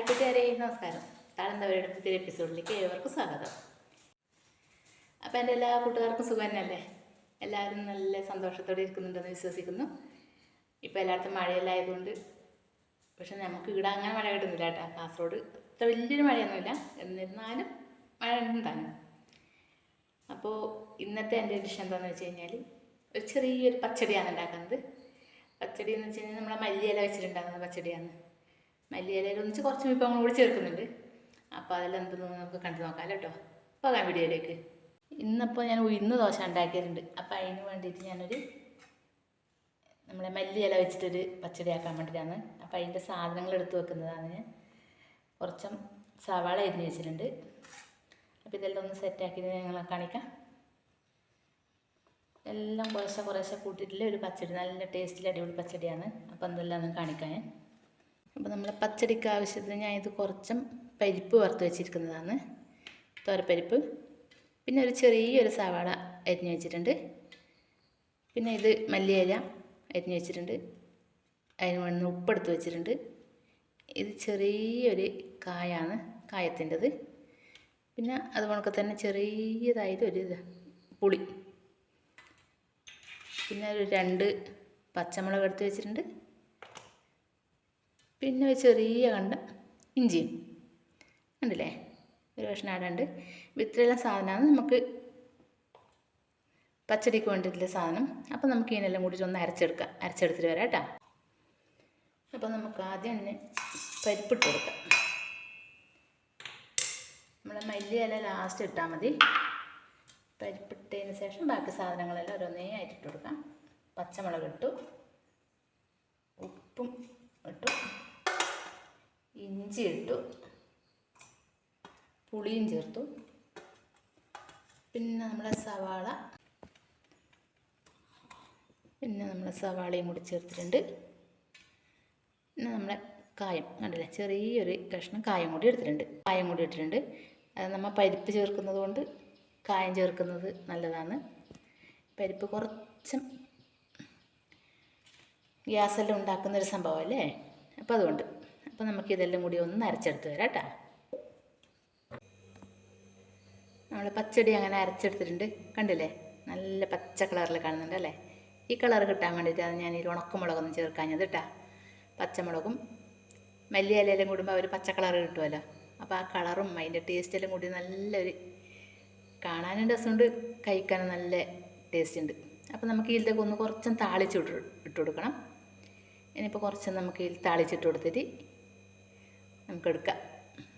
Hi കൂട്ടുകാരെ നമസ്കാരം. താഴെന്തവരുടെ പുതിയ എപ്പിസോഡിലേക്ക് ഏവർക്കും സ്വാഗതം. അപ്പോൾ എന്റെ എല്ലാ കൂട്ടുകാർക്കും സുഖം തന്നെയല്ലേ എല്ലാവരും നല്ല സന്തോഷത്തോടെ ഇരിക്കുന്നുണ്ടെന്ന് വിശ്വസിക്കുന്നു. ഇപ്പോൾ എല്ലായിടത്തും മഴയെല്ലാം ആയതുകൊണ്ട് പക്ഷെ നമുക്ക് ഇവിടെ അങ്ങനെ മഴ കിട്ടുന്നില്ല കേട്ടോ. കാസർഗോഡ് അത്ര വലിയൊരു മഴയൊന്നുമില്ല. എന്നിരുന്നാലും മഴ ഉണ്ടാകും. അപ്പോൾ ഇന്നത്തെ എന്റെ ഡിഷ് എന്താണെന്ന് വെച്ച് കഴിഞ്ഞാൽ ഒരു ചെറിയൊരു പച്ചടിയാണ് ഉണ്ടാക്കുന്നത്. പച്ചടി എന്ന് വെച്ച് കഴിഞ്ഞാൽ നമ്മളെ മല്ലിയില വെച്ചിട്ടുണ്ടാകുന്ന പച്ചടിയാണ്. മല്ലിയിലയിൽ ഒന്നിച്ച് കുറച്ച് വിഭവങ്ങൾ കൂടി ചേർക്കുന്നുണ്ട്. അപ്പോൾ അതെല്ലാം എന്തെന്ന് നമുക്ക് കണ്ടു നോക്കാം കേട്ടോ? പോകാം വീഡിയോയിലേക്ക്. ഇന്നിപ്പോൾ ഞാൻ ഉഴുന്ന് ദോശ ഉണ്ടാക്കിയിട്ടുണ്ട്. അപ്പോൾ അതിന് വേണ്ടിയിട്ട് ഞാനൊരു നമ്മളെ മല്ലിയില വെച്ചിട്ടൊരു പച്ചടി ആക്കാൻ വേണ്ടിയിട്ടാണ്. അപ്പോൾ അതിന്റെ സാധനങ്ങൾ എടുത്തു വെക്കുന്നതാണ് ഞാൻ. കുറച്ച് സവാള അരിഞ്ഞ് വെച്ചിട്ടുണ്ട്. അപ്പോൾ ഇതെല്ലാം ഒന്ന് സെറ്റാക്കി നിങ്ങളെ കാണിക്കാം. എല്ലാം കുറേശ്ശെ കുറേശ്ശെ കൂട്ടിയിട്ടുള്ള ഒരു പച്ചടി. നല്ല ടേസ്റ്റിൽ അടിപൊളി പച്ചടിയാണ്. അപ്പോൾ എന്തെല്ലാം ഒന്ന് കാണിക്കാൻ അപ്പോൾ നമ്മൾ പച്ചടിക്ക് ആവശ്യത്തിന് ഞാൻ ഇത് കുറച്ചും പരിപ്പ് വറുത്ത് വെച്ചിരിക്കുന്നതാണ്. തോരപ്പരിപ്പ്. പിന്നെ ഒരു ചെറിയൊരു സവാള അരിഞ്ഞ് വെച്ചിട്ടുണ്ട്. പിന്നെ ഇത് മല്ലിയില അരിഞ്ഞ് വെച്ചിട്ടുണ്ട്. അതിന് വേണ്ടി ഉപ്പെടുത്ത് വെച്ചിട്ടുണ്ട്. ഇത് ചെറിയൊരു കായാണ് കായത്തിന്റെത്. പിന്നെ അതുപോലൊക്കെ തന്നെ ചെറിയതായത് ഒരു പുളി. പിന്നെ ഒരു രണ്ട് പച്ചമുളക് എടുത്ത് വെച്ചിട്ടുണ്ട്. പിന്നെ ഒരു ചെറിയ കണ്ട ഇഞ്ചിയും. ഉണ്ടല്ലേ ഒരു കഷ്ണം ആടുണ്ട് ഇത്രയെല്ലാം സാധനമാണ്. നമുക്ക് പച്ചടിക്ക് വേണ്ടിയിട്ടുള്ള സാധനം. അപ്പോൾ നമുക്ക് ഇതിനെല്ലാം കൂടി ഒന്ന് അരച്ചെടുക്കാം. അരച്ചെടുത്തിട്ട് വരാം കേട്ടോ. അപ്പോൾ നമുക്ക് ആദ്യം തന്നെ പരിപ്പിട്ട് കൊടുക്കാം. നമ്മളെ മല്ലിയില ലാസ്റ്റ് ഇട്ടാൽ മതി. പരിപ്പിട്ടതിന് ശേഷം ബാക്കി സാധനങ്ങളെല്ലാം ഓരോന്നേ ആയിട്ടിട്ട് കൊടുക്കാം. പച്ചമുളക് ഇട്ടു. ഉപ്പും ഇട്ടു. ഇഞ്ചി ഇട്ടു. പുളിയും ചേർത്തു. പിന്നെ നമ്മളെ സവാള. പിന്നെ നമ്മളെ സവാളയും കൂടി ചേർത്തിട്ടുണ്ട്. പിന്നെ നമ്മളെ കായം കണ്ടില്ലേ? ചെറിയൊരു കഷ്ണം കായം കൂടി എടുത്തിട്ടുണ്ട്. കായം കൂടി ഇട്ടിട്ടുണ്ട്. അത് നമ്മൾ പരിപ്പ് ചേർക്കുന്നത് കൊണ്ട് കായം ചേർക്കുന്നത് നല്ലതാണ്. പരിപ്പ് കുറച്ചും ഗ്യാസെല്ലാം ഉണ്ടാക്കുന്നൊരു സംഭവമല്ലേ അപ്പോൾ അതുകൊണ്ട്. അപ്പോൾ നമുക്ക് ഇതെല്ലാം കൂടി ഒന്ന് അരച്ചെടുത്ത് വരാം കേട്ടോ. നമ്മൾ പച്ചടി അങ്ങനെ അരച്ചെടുത്തിട്ടുണ്ട്. കണ്ടില്ലേ? നല്ല പച്ച കളറിൽ കാണുന്നുണ്ട് അല്ലേ? ഈ കളർ കിട്ടാൻ വേണ്ടിയിട്ടാണ് ഞാൻ ഈ ഉണക്കമുളകൊന്നും ചേർക്കാഞ്ഞത് കേട്ടോ. പച്ചമുളകും മല്ലിയിലെല്ലാം കൂടുമ്പോൾ ഒരു പച്ച കളർ കിട്ടുമല്ലോ അപ്പോൾ ആ കളറും അതിന്റെ ടേസ്റ്റെല്ലാം കൂടി നല്ലൊരു കാണാനും രസമുണ്ട് കഴിക്കാനും നല്ല ടേസ്റ്റ് ഉണ്ട്. അപ്പോൾ നമുക്ക് ഇതിലേക്ക് ഒന്ന് കുറച്ചും താളിച്ചിട്ട് ഇട്ട് കൊടുക്കണം. ഇനിയിപ്പോൾ കുറച്ച് നമുക്ക് ഇതിൽ താളിച്ചിട്ട് കൊടുത്തിട്ട് നമുക്ക് എടുക്കാം.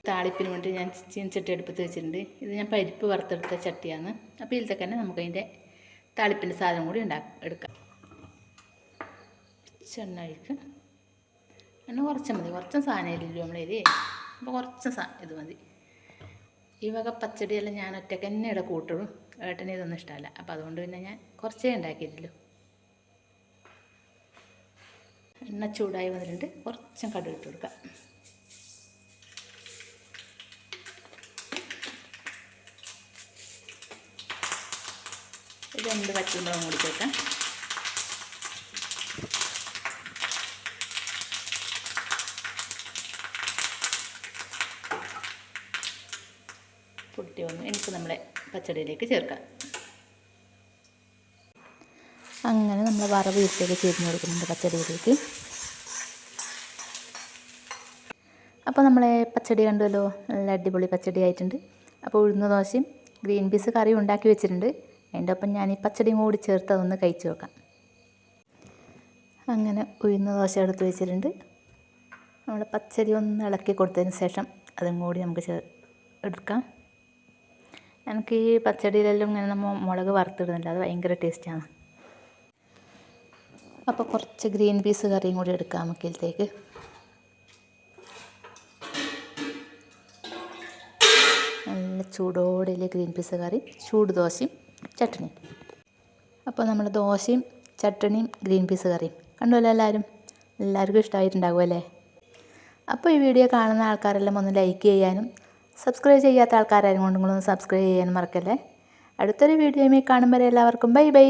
താളിപ്പിന് വേണ്ടി ഞാൻ ചീനച്ചട്ടി അടുപ്പത്ത് വെച്ചിട്ടുണ്ട്. ഇത് ഞാൻ പരിപ്പ് വറുത്തെടുത്ത ചട്ടിയാണ്. അപ്പോൾ ഇതിൽ തന്നെ നമുക്ക് അതിന്റെ താളിപ്പിന്റെ സാധനം കൂടി ഉണ്ടാക്കാം എടുക്കാം. ചെണ്ണ ഒഴിക്കുക എണ്ണ കുറച്ച് മതി. കുറച്ചും സാധനം ഇല്ലല്ലോ നമ്മളതിൽ അപ്പോൾ കുറച്ച് സാ ഇത് മതി. ഈ വക പച്ചടിയെല്ലാം ഞാൻ ഒറ്റയ്ക്ക് തന്നെ ഇവിടെ കൂട്ടുള്ളൂ. ഏട്ടന് ഇതൊന്നും ഇഷ്ടമല്ല. അപ്പോൾ അതുകൊണ്ട് പിന്നെ ഞാൻ കുറച്ചേ ഉണ്ടാക്കിയില്ലല്ലോ എണ്ണ ചൂടായി വന്നിട്ടുണ്ട്. കുറച്ചും കടുകിട്ട് കൊടുക്കാം. രണ്ട് പച്ചമുളകും കൂടി ചേർക്കാം. പൊട്ടി വന്നു എനിക്ക് നമ്മളെ പച്ചടിയിലേക്ക് ചേർക്കാം. അങ്ങനെ നമ്മൾ വറവ് ഇട്ടൊക്കെ ചേർന്ന് കൊടുക്കുന്നുണ്ട് പച്ചടിയിലേക്ക്. അപ്പോൾ നമ്മളെ പച്ചടി കണ്ടുവല്ലോ നല്ല അടിപൊളി പച്ചടി ആയിട്ടുണ്ട് അപ്പോൾ ഉഴുന്ന ദോശയും ഗ്രീൻ പീസ് കറിയും ഉണ്ടാക്കി വെച്ചിട്ടുണ്ട്. അതിന്റെ ഒപ്പം ഞാൻ ഈ പച്ചടിയും കൂടി ചേർത്ത് അതൊന്ന് കഴിച്ചു നോക്കാം അങ്ങനെ ഉഴുന്ന ദോശ എടുത്ത് വെച്ചിട്ടുണ്ട്. നമ്മൾ പച്ചടി ഒന്ന് ഇളക്കി കൊടുത്തതിന് ശേഷം അതും കൂടി നമുക്ക് ചേ എടുക്കാം. എനിക്ക് ഈ പച്ചടിയിലെല്ലാം ഇങ്ങനെ നമ്മൾ മുളക് വറുത്തിടുന്നില്ല. അത് ഭയങ്കര ടേസ്റ്റാണ് അപ്പോൾ കുറച്ച് ഗ്രീൻ പീസ് കറിയും കൂടി എടുക്കാം നമുക്കിലത്തേക്ക് നല്ല ചൂടോടെ ഗ്രീൻ പീസ് കറി ചൂട് ദോശയും ചട്നിയും അപ്പോൾ നമ്മൾ ദോശയും ചട്ടണിയും ഗ്രീൻ പീസ് കറിയും. കണ്ടുമല്ലോ എല്ലാവരും? എല്ലാവർക്കും ഇഷ്ടമായിട്ടുണ്ടാകും അല്ലേ? അപ്പോൾ ഈ വീഡിയോ കാണുന്ന ആൾക്കാരെല്ലാം ഒന്ന് ലൈക്ക് ചെയ്യാനും സബ്സ്ക്രൈബ് ചെയ്യാത്ത ആൾക്കാരാരും കൊണ്ടും കൂടെ ഒന്ന് സബ്സ്ക്രൈബ് ചെയ്യാനും മറക്കല്ലേ? അടുത്തൊരു വീഡിയോയുമായി കാണുമ്പോൾ എല്ലാവർക്കും. Bye bye